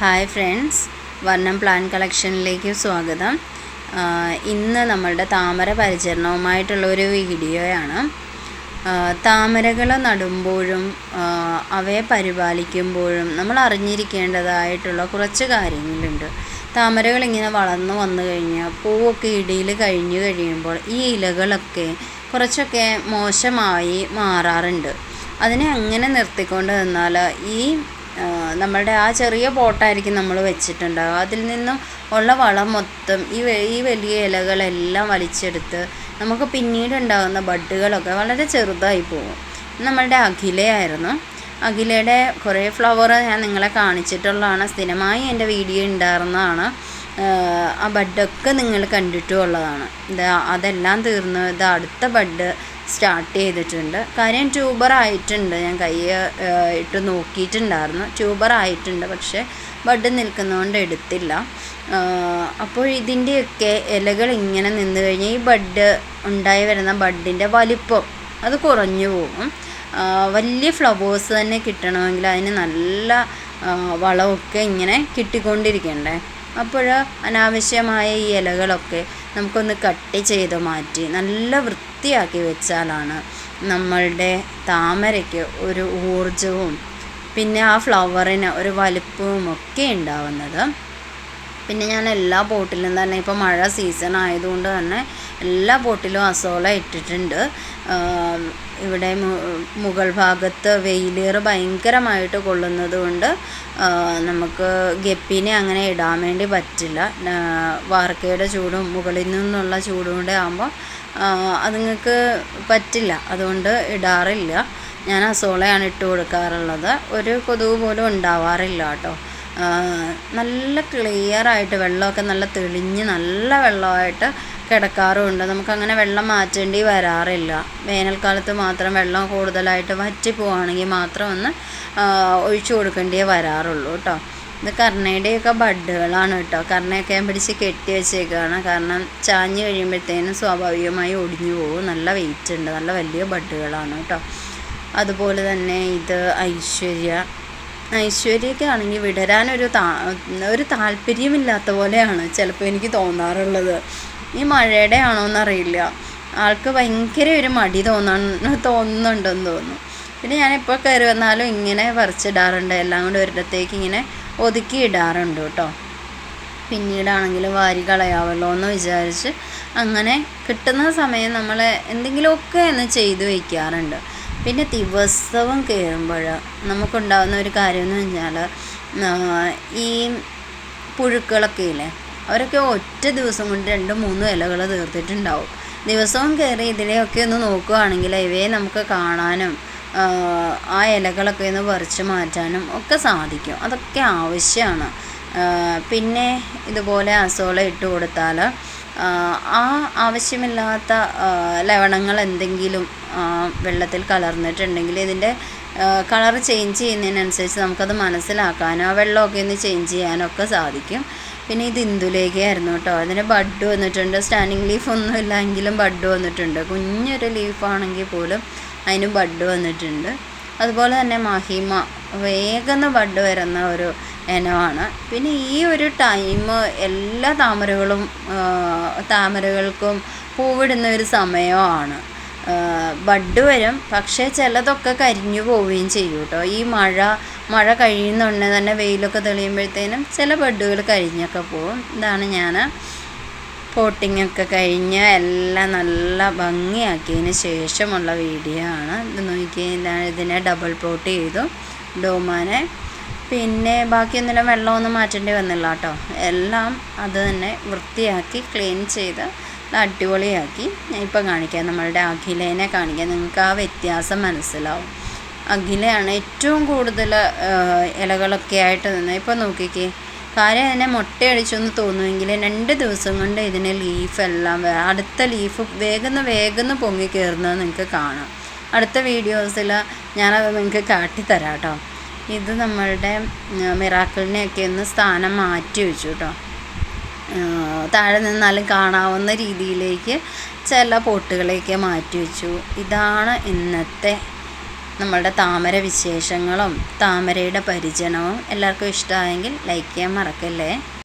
Hi friends Varnam plan കളക്ഷനിലേക്ക് സ്വാഗതം. ഇന്ന് നമ്മളുടെ താമര പരിചരണവുമായിട്ടുള്ള ഒരു വീഡിയോയാണ് താമരകൾ നടുമ്പോഴും അവയെ പരിപാലിക്കുമ്പോഴും നമ്മൾ അറിഞ്ഞിരിക്കേണ്ടതായിട്ടുള്ള കുറച്ച് കാര്യങ്ങളുണ്ട്. താമരകൾ ഇങ്ങനെ വളർന്നു വന്നു കഴിഞ്ഞാൽ പൂവൊക്കെ ഇടിയിൽ കഴിഞ്ഞു കഴിയുമ്പോൾ ഈ ഇലകളൊക്കെ കുറച്ചൊക്കെ മോശമായി മാറാറുണ്ട്. അതിനെ അങ്ങനെ നിർത്തിക്കൊണ്ട് നിന്നാൽ ഈ നമ്മളുടെ ആ ചെറിയ പോട്ടായിരിക്കും നമ്മൾ വെച്ചിട്ടുണ്ടാവുക. അതിൽ നിന്നും ഉള്ള വളം മൊത്തം ഈ ഈ വലിയ ഇലകളെല്ലാം വലിച്ചെടുത്ത് നമുക്ക് പിന്നീട് ഉണ്ടാകുന്ന ബഡ്ഡുകളൊക്കെ വളരെ ചെറുതായി പോകും. നമ്മളുടെ അഖിലയായിരുന്നു. അഖിലയുടെ കുറേ ഫ്ലവർ ഞാൻ നിങ്ങളെ കാണിച്ചിട്ടുള്ളതാണ്. സ്ഥിരമായി എന്റെ വീഡിയോ ഉണ്ടായിരുന്നതാണ്. ആ ബഡ്ഡൊക്കെ നിങ്ങൾ കണ്ടിട്ടുള്ളതാണ് ഇത് അതെല്ലാം തീർന്നു. ഇത് അടുത്ത ബഡ് സ്റ്റാർട്ട് ചെയ്തിട്ടുണ്ട്. കാര്യം ട്യൂബർ ആയിട്ടുണ്ട്. ഞാൻ കൈ ഇട്ട് നോക്കിയിട്ടുണ്ടായിരുന്നു. ട്യൂബർ ആയിട്ടുണ്ട് പക്ഷേ ബഡ് നിൽക്കുന്നതുകൊണ്ട് എടുത്തില്ല. അപ്പോൾ ഇതിന്റെയൊക്കെ ഇലകൾ ഇങ്ങനെ നിന്ന് കഴിഞ്ഞാൽ ഈ ബഡ് ഉണ്ടായി വരുന്ന ബഡിന്റെ വലിപ്പം അത് കുറഞ്ഞു പോകും. വലിയ ഫ്ലവേഴ്സ് തന്നെ കിട്ടണമെങ്കിൽ അതിന് നല്ല വളമൊക്കെ ഇങ്ങനെ കിട്ടിക്കൊണ്ടിരിക്കണ്ടേ? അപ്പോൾ അനാവശ്യമായ ഈ ഇലകളൊക്കെ നമുക്കൊന്ന് കട്ട് ചെയ്ത് മാറ്റി നല്ല വൃത്തിയാക്കി വെച്ചാലാണ് നമ്മളുടെ താമരയ്ക്ക് ഒരു ഊർജവും പിന്നെ ആ ഫ്ലവറിന് ഒരു വലിപ്പവും ഒക്കെ ഉണ്ടാവുന്നത്. പിന്നെ ഞാൻ എല്ലാ പോട്ടിലും തന്നെ ഇപ്പോൾ മഴ സീസൺ ആയതുകൊണ്ട് തന്നെ എല്ലാ പോട്ടിലും അസോള ഇട്ടിട്ടുണ്ട്. ഇവിടെ മുകൾ ഭാഗത്ത് വെയിലേറ് ഭയങ്കരമായിട്ട് കൊള്ളുന്നത് കൊണ്ട് നമുക്ക് ഗപ്പിനെ അങ്ങനെ ഇടാൻ വേണ്ടി പറ്റില്ല. വാർക്കയുടെ ചൂടും മുകളിൽ നിന്നുള്ള ചൂടും കൂടെ ആകുമ്പോൾ അതുങ്ങൾക്ക് പറ്റില്ല. അതുകൊണ്ട് ഇടാറില്ല. ഞാൻ അസോളയാണ് ഇട്ട് കൊടുക്കാറുള്ളത്. ഒരു കൊതുക് പോലും ഉണ്ടാവാറില്ല കേട്ടോ. നല്ല ക്ലിയർ ആയിട്ട് വെള്ളമൊക്കെ നല്ല തെളിഞ്ഞ് നല്ല വെള്ളമായിട്ട് കിടക്കാറുമുണ്ട്. നമുക്കങ്ങനെ വെള്ളം മാറ്റേണ്ടി വരാറില്ല. വേനൽക്കാലത്ത് മാത്രം വെള്ളം കൂടുതലായിട്ട് വറ്റി പോവുകയാണെങ്കിൽ മാത്രം ഒന്ന് ഒഴിച്ചു കൊടുക്കേണ്ടിയേ വരാറുള്ളൂ കേട്ടോ. ഇത് കർണയുടെയൊക്കെ ബഡ്ഡുകളാണ് കേട്ടോ. കർണയൊക്കെ ഞാൻ പിടിച്ച് കെട്ടി വെച്ചേക്കാണ്. കാരണം ചാഞ്ഞ് കഴിയുമ്പോഴത്തേനും സ്വാഭാവികമായി ഒടിഞ്ഞു പോകും. നല്ല വെയിറ്റ് ഉണ്ട്. നല്ല വലിയ ബഡ്ഡുകളാണ് കേട്ടോ. അതുപോലെ തന്നെ ഇത് ഐശ്വര്യ. ഐശ്വര്യയൊക്കെ ആണെങ്കിൽ വിടരാനൊരു താ ഒരു താല്പര്യമില്ലാത്ത പോലെയാണ് ചിലപ്പോൾ എനിക്ക് തോന്നാറുള്ളത്. ഈ മഴയുടെ ആണോ എന്നറിയില്ല ആൾക്ക് ഭയങ്കര ഒരു മടി തോന്നണം തോന്നുന്നുണ്ടെന്ന് തോന്നുന്നു. പിന്നെ ഞാൻ ഇപ്പോൾ കയറി വന്നാലും ഇങ്ങനെ പറിച്ചിടാറുണ്ട്. എല്ലാം കൂടെ ഒരിടത്തേക്ക് ഇങ്ങനെ ഒതുക്കി ഇടാറുണ്ട് കേട്ടോ. പിന്നീടാണെങ്കിലും വാരി കളയാവല്ലോ എന്ന് വിചാരിച്ച് അങ്ങനെ കിട്ടുന്ന സമയം നമ്മൾ എന്തെങ്കിലുമൊക്കെ ഒന്ന് ചെയ്തു വയ്ക്കാറുണ്ട് പിന്നെ ദിവസവും കയറുമ്പോൾ നമുക്കുണ്ടാകുന്ന ഒരു കാര്യം എന്ന് പറഞ്ഞാൽ ഈ പുഴുക്കളൊക്കെ ഇല്ലേ? അവരൊക്കെ ഒറ്റ ദിവസം കൊണ്ട് രണ്ടും മൂന്നും ഇലകൾ തീർത്തിട്ടുണ്ടാവും. ദിവസവും കയറി ഇതിലെയൊക്കെ ഒന്ന് നോക്കുകയാണെങ്കിൽ ഇവയെ നമുക്ക് കാണാനും ആ, ഇലകളൊക്കെ ഒന്ന് പറിച്ച് മാറ്റാനും ഒക്കെ സാധിക്കും. അതൊക്കെ ആവശ്യമാണ്. പിന്നെ ഇതുപോലെ അസോള ഇട്ട് കൊടുത്താൽ ആ, ആവശ്യമില്ലാത്ത ലവണങ്ങൾ എന്തെങ്കിലും വെള്ളത്തിൽ കലർന്നിട്ടുണ്ടെങ്കിൽ ഇതിന്റെ കളർ ചേഞ്ച് ചെയ്യുന്നതിനനുസരിച്ച് നമുക്കത് മനസ്സിലാക്കാനോ വെള്ളമൊക്കെ ഒന്ന് ചേഞ്ച് ചെയ്യാനോ ഒക്കെ സാധിക്കും. പിന്നെ ഇത് ഇന്ദുലേഖയായിരുന്നു കേട്ടോ. അതിന് ബഡ് വന്നിട്ടുണ്ട്. സ്റ്റാൻഡിങ് ലീഫ് ഒന്നും ഇല്ലെങ്കിലും ബഡ് വന്നിട്ടുണ്ട്. കുഞ്ഞൊരു ലീഫാണെങ്കിൽ പോലും അതിന് ബഡ് വന്നിട്ടുണ്ട്. അതുപോലെ തന്നെ മഹിമ. വേഗം ബഡ് വരുന്ന ഒരു ഇനമാണ്. പിന്നെ ഈ ഒരു ടൈം എല്ലാ താമരകളും താമരകൾക്കും പൂവിടുന്ന ഒരു സമയമാണ്. ബഡ് വരും. പക്ഷേ ചിലതൊക്കെ കരിഞ്ഞു പോവുകയും ചെയ്യും കേട്ടോ ഈ മഴ മഴ കഴിയുന്നുണ്ട് തന്നെ വെയിലൊക്കെ തെളിയുമ്പോഴത്തേനും ചില ബഡ്ഡുകൾ കരിഞ്ഞൊക്കെ പോവും. ഇതാണ് ഞാൻ പോട്ടിംഗ് ഒക്കെ കഴിഞ്ഞ് എല്ലാം നല്ല ഭംഗിയാക്കിയതിന് ശേഷമുള്ള വീഡിയോ ആണ്. ഇത് നോക്കിയാൽ ഇതിനെ ഡബിൾ പോട്ട് ചെയ്തു ഡോമാനെ. പിന്നെ ബാക്കിയൊന്നും വെള്ളമൊന്നും മാറ്റേണ്ടി വന്നില്ല കേട്ടോ എല്ലാം അത് തന്നെ വൃത്തിയാക്കി ക്ലീൻ ചെയ്ത് അടിപൊളിയാക്കി. ഞാൻ ഇപ്പം കാണിക്കാം. നമ്മളുടെ അഖിലേനെ കാണിക്കാം. നിങ്ങൾക്ക് ആ വ്യത്യാസം മനസ്സിലാവും. അഖിലയാണ് ഏറ്റവും കൂടുതൽ ഇലകളൊക്കെ ആയിട്ട് നിന്ന്. ഇപ്പം നോക്കിക്കേ കാര്യം അതിനെ മുട്ടയടിച്ചൊന്ന് തോന്നുമെങ്കിൽ രണ്ട് ദിവസം കൊണ്ട് ഇതിന് ലീഫെല്ലാം അടുത്ത ലീഫ് വേഗന്ന് വേഗന്ന് പൊങ്ങി കയറുന്നത് നിങ്ങൾക്ക് കാണാം. അടുത്ത വീഡിയോസിൽ ഞാനത് നിങ്ങൾക്ക് കാട്ടിത്തരാം കേട്ടോ ഇത് നമ്മളുടെ മിറാക്കിളിനെയൊക്കെ ഒന്ന് സ്ഥാനം മാറ്റി വെച്ചു കേട്ടോ താഴെ നിന്നാലും കാണാവുന്ന രീതിയിലേക്ക് ചില പോട്ടുകളെയൊക്കെ മാറ്റി വെച്ചു. ഇതാണ് ഇന്നത്തെ നമ്മളുടെ താമര വിശേഷങ്ങളും. താമരയുടെ പരിചരണവും എല്ലാവർക്കും ഇഷ്ടമായെങ്കിൽ ലൈക്ക് ചെയ്യാൻ മറക്കല്ലേ?